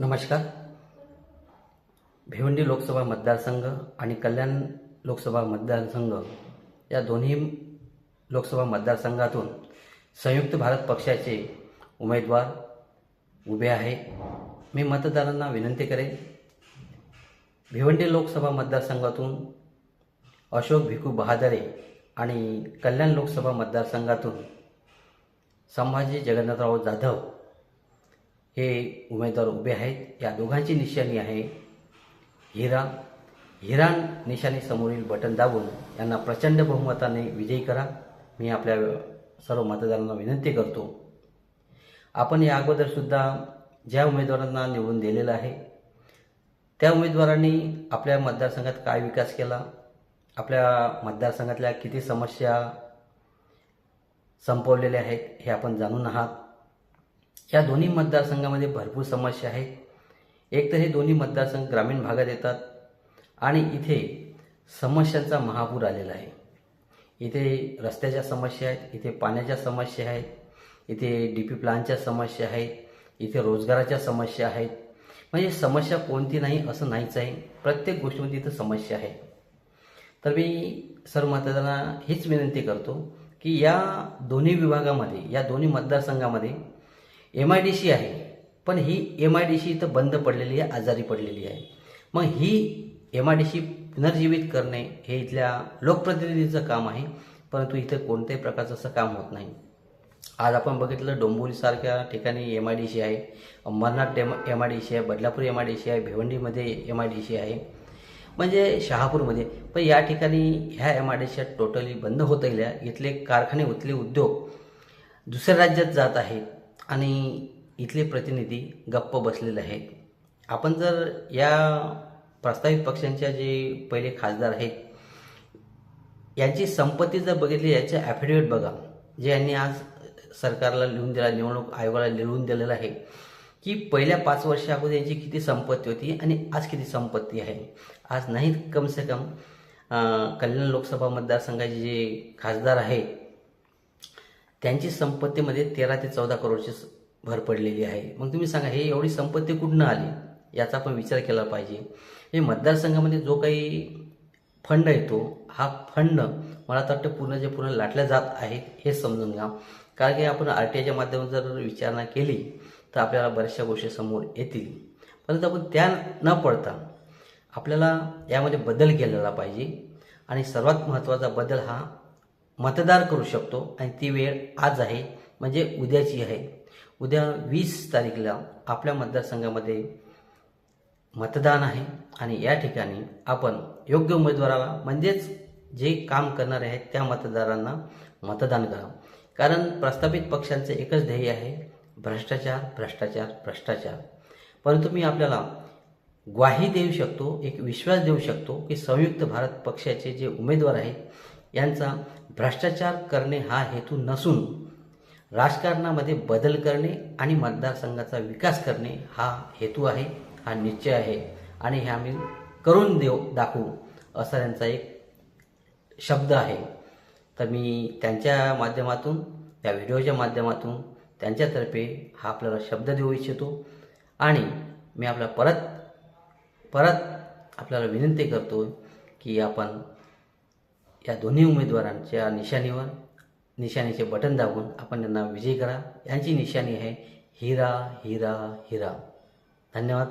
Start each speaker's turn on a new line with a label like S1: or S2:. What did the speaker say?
S1: नमस्कार. भिवंडी लोकसभा मतदारसंघ आणि कल्याण लोकसभा मतदारसंघ या दोन्ही लोकसभा मतदारसंघातून संयुक्त भारत पक्षाचे उमेदवार उभे आहे. मी मतदारांना विनंती करेन भिवंडी लोकसभा मतदारसंघातून अशोक भिकू बहादरे आणि कल्याण लोकसभा मतदारसंघातून संभाजी जगन्नाथराव जाधव हे उमेदवार उभे आहेत. या दोघांची निशाणी आहे हिरा हिरा निशाणी समोरील बटन दाबून यांना प्रचंड बहुमताने विजयी करा. मी आपल्या सर्व मतदारांना विनंती करतो. आपण या अगोदरसुद्धा ज्या उमेदवारांना निवडून दिलेलं आहे त्या उमेदवारांनी आपल्या मतदारसंघात काय विकास केला? आपल्या मतदारसंघातल्या किती समस्या संपवलेल्या आहेत हे आपण जाणून आहात. या दोन्ही मतदारसंघामध्ये भरपूर समस्या आहेत एक तर हे दोन्ही मतदारसंघ ग्रामीण भागात येतात आणि इथे समस्यांचा महापूर आलेला आहे. इथे रस्त्याच्या समस्या आहेत इथे पाण्याच्या समस्या आहेत इथे डी पी प्लानच्या समस्या आहेत इथे रोजगाराच्या समस्या आहेत. म्हणजे समस्या कोणती नाही असं नाहीच आहे. प्रत्येक गोष्टीमध्ये इथं समस्या आहे. तर मी सर्व मतदारांना हीच विनंती करतो की या दोन्ही विभागामध्ये या दोन्ही मतदारसंघामध्ये एम आय डी सी आहे. पण ही एम आय डी सी इथं बंद पडलेली आहे आजारी पडलेली आहे. मग ही एम आय डी सी पुनर्जीवित करणे हे इथल्या लोकप्रतिनिधीचं काम आहे परंतु इथं कोणत्याही प्रकारचं असं काम होत नाही. आज आपण बघितलं डोंबिवलीसारख्या ठिकाणी एम आय डी सी आहे अंबरनाथ डेम एम आय डी सी आहे Badlapur M I D C आहे भिवंडीमध्ये एम आय डी सी आहे. म्हणजे शहापूरमध्ये. पण या ठिकाणी ह्या M I D C totally बंद होत गेल्या. इथले कारखाने उथले उद्योग दुसऱ्या राज्यात जात आहेत. आणि इथले प्रतिनिधी गप्प बसलेले आहेत. आपण जर या प्रस्तावित पक्षांच्या जे पहिले खासदार आहेत यांची संपत्ती जर बघितली याचे ॲफिडेविट बघा. जे यांनी आज सरकारला लिहून दिला निवडणूक आयोगाला लिहून दिलेलं आहे की पहिल्या पाच वर्षा अगोदर यांची किती संपत्ती होती आणि आज किती संपत्ती आहे. आज नाही कम से कम कल्याण लोकसभा मतदारसंघाचे जे खासदार आहेत त्यांची संपत्तीमध्ये तेरा ते चौदा करोडची भर पडलेली आहे. मग तुम्ही सांगा हे एवढी संपत्ती कुठनं आली? याचा आपण विचार केला पाहिजे. हे मतदारसंघामध्ये जो काही फंड येतो हा फंड मला तर वाटतं पूर्ण जे पूर्ण लाटल्या जात आहे हे समजून घ्या. कारण की आपण आर टी आयच्या माध्यमातून जर विचारणा केली तर आपल्याला बऱ्याचशा गोष्टी समोर येतील. परंतु आपण त्या न पडता आपल्याला यामध्ये बदल केलेला पाहिजे. आणि सर्वात महत्त्वाचा बदल हा मतदार करू शकतो आणि ती वेळ आज आहे म्हणजे उद्याची आहे. उद्या वीस तारीखला आपल्या मतदारसंघामध्ये मतदान आहे आणि या ठिकाणी आपण योग्य उमेदवाराला म्हणजेच जे काम करणारे आहेत त्या मतदारांना मतदान करा. कारण प्रस्थापित पक्षांचे एकच ध्येय आहे भ्रष्टाचार भ्रष्टाचार भ्रष्टाचार. परंतु मी आपल्याला ग्वाही देऊ शकतो एक विश्वास देऊ शकतो की संयुक्त भारत पक्षाचे जे उमेदवार आहेत यांचा भ्रष्टाचार करणे हा हेतू नसून राजकारणामध्ये बदल करणे आणि मतदारसंघाचा विकास करणे हा हेतू आहे हा निश्चय आहे. आणि हे आम्ही करून देऊ दाखवू असा त्यांचा एक शब्द आहे. तर मी त्यांच्या माध्यमातून त्या व्हिडिओच्या माध्यमातून त्यांच्यातर्फे हा आपल्याला शब्द देऊ इच्छितो. आणि मी आपला परत परत आपल्याला विनंती करतो की आपण या दोन्ही उमेदवारांच्या निशाणीवर निशाणीचे बटन दाबून आपण त्यांना विजयी करा. यांची निशाणी आहे हिरा हिरा हिरा. धन्यवाद.